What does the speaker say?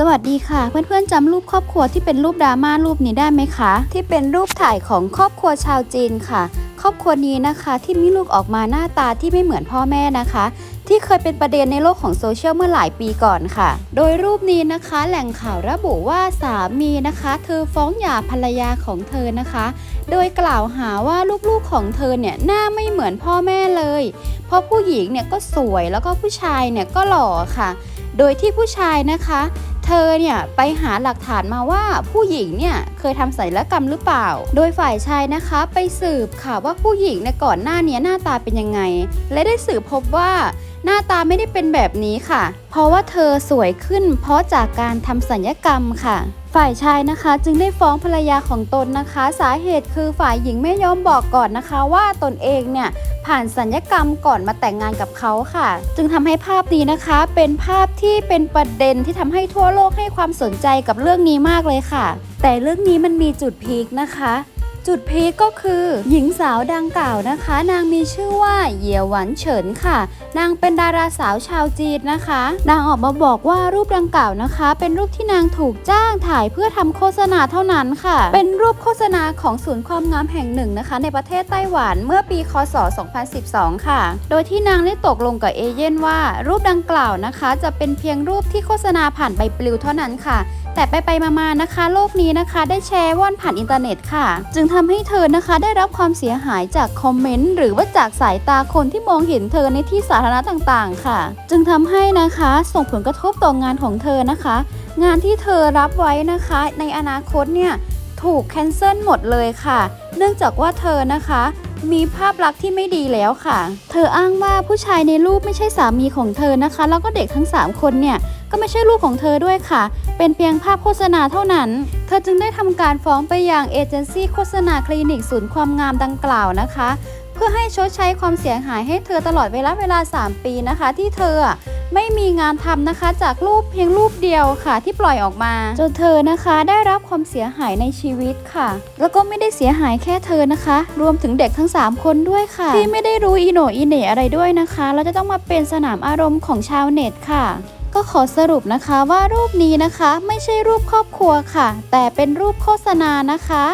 สวัสดีค่ะ เพื่อนๆจำรูปครอบครัวที่เป็นรูปดราม่ารูปนี้ได้ไหมคะ ที่เป็นรูปถ่ายของครอบครัวชาวจีนค่ะ ครอบครัวนี้นะคะที่มีลูกออกมาหน้าตาที่ไม่เหมือนพ่อแม่นะคะ ที่เคยเป็นประเด็นในโลกของโซเชียลเมื่อหลายปีก่อนค่ะ โดยรูปนี้นะคะแหล่งข่าวระบุว่าสามีนะคะ เธอฟ้องหย่าภรรยาของเธอนะคะ โดยกล่าวหาว่าลูกๆของเธอเนี่ยหน้าไม่เหมือนพ่อแม่เลย เพราะผู้หญิงเนี่ยก็สวยแล้วก็ผู้ชายเนี่ยก็หล่อค่ะ โดยที่ผู้ชายนะคะ เธอเนี่ยไปหาหลักฐานมาว่าผู้หญิงเนี่ยเคยทำศัลยกรรมหรือเปล่า โดยฝ่ายชายนะคะไปสืบค่ะว่าผู้หญิงในก่อนหน้านี้หน้าตาเป็นยังไง และได้สืบพบว่าหน้าตาไม่ได้เป็นแบบนี้ค่ะ เพราะว่าเธอสวยขึ้นเพราะจากการทำศัลยกรรมค่ะ ฝ่ายชายนะคะจึงได้ฟ้องภรรยาของตนนะคะ สาเหตุคือฝ่ายหญิงไม่ยอมบอกก่อนนะคะว่าตนเองเนี่ยผ่านสัญญกรรมก่อนมาแต่งงานกับเขาค่ะ จึงทำให้ภาพนี้นะคะ เป็นภาพที่เป็นประเด็นที่ทำให้ทั่วโลกให้ความสนใจกับเรื่องนี้มากเลยค่ะ แต่เรื่องนี้มันมีจุดพีคนะคะ จุดพีคก็คือ หญิงสาวดังกล่าวนะคะ นางมีชื่อว่าเหยียหวันเฉินค่ะ นางเป็นดาราสาวชาวจีนนะคะ นางออกมาบอกว่ารูปดังกล่าวนะคะ เป็นรูปที่นางถูกจ้างถ่ายเพื่อทำโฆษณาเท่านั้นค่ะ เป็นรูปโฆษณาของศูนย์ความงามแห่งหนึ่งนะคะ ในประเทศไต้หวันเมื่อปีคศ 2012 ค่ะ โดยที่นางได้ตกลงกับเอเย่นว่า รูปดังกล่าวนะคะ จะเป็นเพียงรูปที่โฆษณาผ่านใบปลิวเท่านั้นค่ะ แต่ไปไปมาๆนะคะ โลกนี้นะคะได้แชร์ว่อนผ่านอินเทอร์เน็ตค่ะ จึงทำให้เธอนะคะได้รับความเสียหายจากคอมเมนต์หรือว่าจากสายตาคนที่มองเห็นเธอในที่สาธารณะต่างๆ ค่ะ จึงทำให้นะคะส่งผลกระทบต่องานของเธอนะคะ งานที่เธอรับไว้นะคะ ในอนาคตเนี่ยถูกแคนเซิลหมดเลยค่ะ เนื่องจากว่าเธอนะคะมีภาพลักษณ์ที่ไม่ดีแล้วค่ะ เธออ้างว่าผู้ชายในรูปไม่ใช่สามีของเธอนะคะ แล้วก็เด็กทั้ง 3 คนเนี่ย ก็ไม่ใช่ลูกของเธอด้วยค่ะ เป็นเพียงภาพโฆษณาเท่านั้น เธอจึงได้ทำการฟ้องไปยังเอเจนซี่โฆษณาคลินิกศูนย์ความงามดังกล่าวนะคะ เพื่อให้ชดใช้ความเสียหายให้เธอตลอดเวลาเวลา 3 ปีนะคะ ที่เธอไม่มีงานทำนะคะจากรูปเพียงรูปเดียวค่ะ ที่ปล่อยออกมา จนเธอนะคะได้รับความเสียหายในชีวิตค่ะ แล้วก็ไม่ได้เสียหายแค่เธอนะคะ รวมถึงเด็กทั้ง 3 คนด้วยค่ะ ที่ไม่ได้รู้อีโหนอีเหน่อะไรด้วยนะคะ แล้วจะต้องมาเป็นสนามอารมณ์ของชาวเน็ตค่ะ ก็ขอสรุปนะคะว่ารูปนี้นะคะ ไม่ใช่รูปครอบครัวค่ะ แต่เป็นรูปโฆษณานะคะ